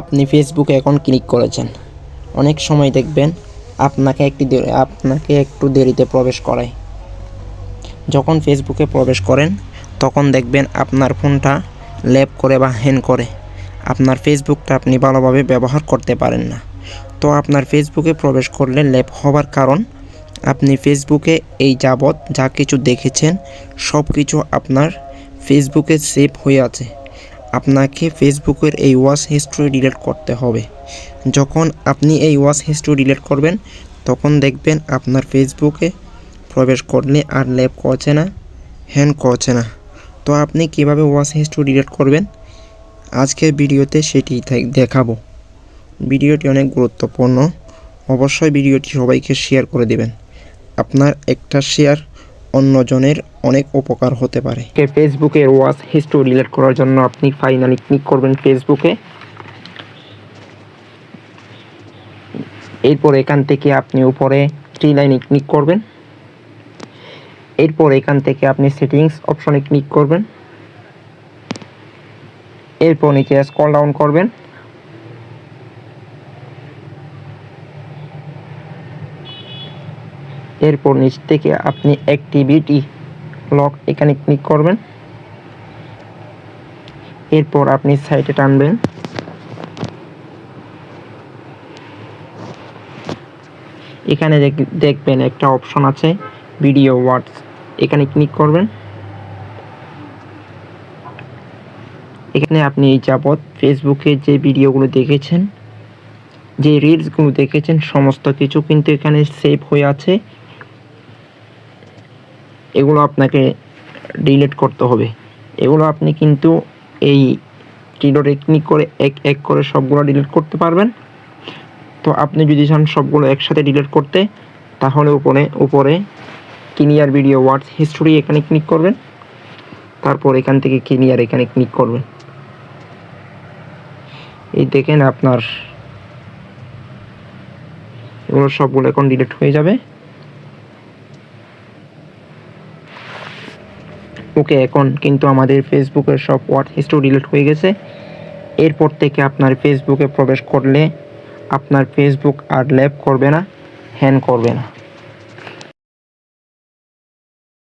আপনি ফেসবুকে account click করেছেন। অনেক সময় দেখবেন আপনাকে একটি আপনাকে একটু দেরিতে প্রবেশ করায়। যখন ফেসবুকে প্রবেশ করেন, তখন দেখবেন আপনার ফোনটা ল্যাপ করে বা হ্যাং করে। আপনার ফেসবুকটা আপনি ভালোভাবে ব্যবহার করতে পারেন না। তো আপনার ফেসবুকে প্রবেশ করলে ল্যাপ হওয়ার কারণ, আপনি ফেসবুকে এই যাবৎ যা কিছু দেখেছেন সব কিছু আপনার ফেসবুকে সেভ হয়ে আছে। আপনাকে ফেসবুকের এই ওয়াচ হিস্ট্রি ডিলিট করতে হবে। যখন আপনি এই ওয়াচ হিস্ট্রি ডিলিট করবেন, তখন দেখবেন আপনার ফেসবুকে প্রবেশ করলে আর ল্যাপ করছে না হ্যান্ড করছে না। তো আপনি কীভাবে ওয়াচ হিস্ট্রি ডিলিট করবেন? আজকের ভিডিওতে সেটি দেখাবো। ভিডিওটি অনেক গুরুত্বপূর্ণ। অবশ্যই ভিডিওটি সবাইকে শেয়ার করে দেবেন। আপনার একটা শেয়ার অন্যজনের অনেক উপকার হতে পারে। ফেসবুকে ওয়াচ হিস্ট্রি ডিলিট করার জন্য আপনি ফাইনালি ক্লিক করবেন ফেসবুকে। এরপর এখান থেকে আপনি উপরে থ্রি লাইনে ক্লিক করবেন। এরপর এখান থেকে আপনি সেটিংস অপশনে ক্লিক করবেন। এরপর নিচে স্ক্রল ডাউন করবেন। এরপর নিচ থেকে আপনি অ্যাক্টিভিটি লক এখানে ক্লিক করবেন। এরপর আপনি সাইটে টানবেন। এখানে দেখবেন একটা অপশন আছে ভিডিও ওয়ার্ডস এখানে ক্লিক করবেন। এখানে আপনি এই যাবৎ ফেসবুকে যে ভিডিওগুলো দেখেছেন, যে রিলসগুলো দেখেছেন, সমস্ত কিছু কিন্তু এখানে সেভ হয়ে আছে। আপনাকে ডিলিট করতে হবে। এগুলো আপনি কিন্তু এই টিলোরে ক্লিক করে এক এক করে সবগুলো ডিলিট করতে পারবেন। তো আপনি যদি চান সবগুলো একসাথে ডিলিট করতে, তাহলে উপরে উপরে কিনিয়ার ভিডিও ওয়াটস হিস্টোরি এখানে ক্লিক করবেন। তারপর এখান থেকে কিনিয়ার এখানে ক্লিক করবেন। এই দেখেন আপনার এগুলো সবগুলো এখন ডিলিট হয়ে যাবে। ওকে এখন কিন্তু আমাদের ফেসবুকের সব ওয়াট হিস্ট্রি ডিলিট হয়ে গেছে। এরপর থেকে আপনার ফেসবুকে প্রবেশ করলে আপনার ফেসবুক আর ল্যাব করবে না হ্যান করবে না।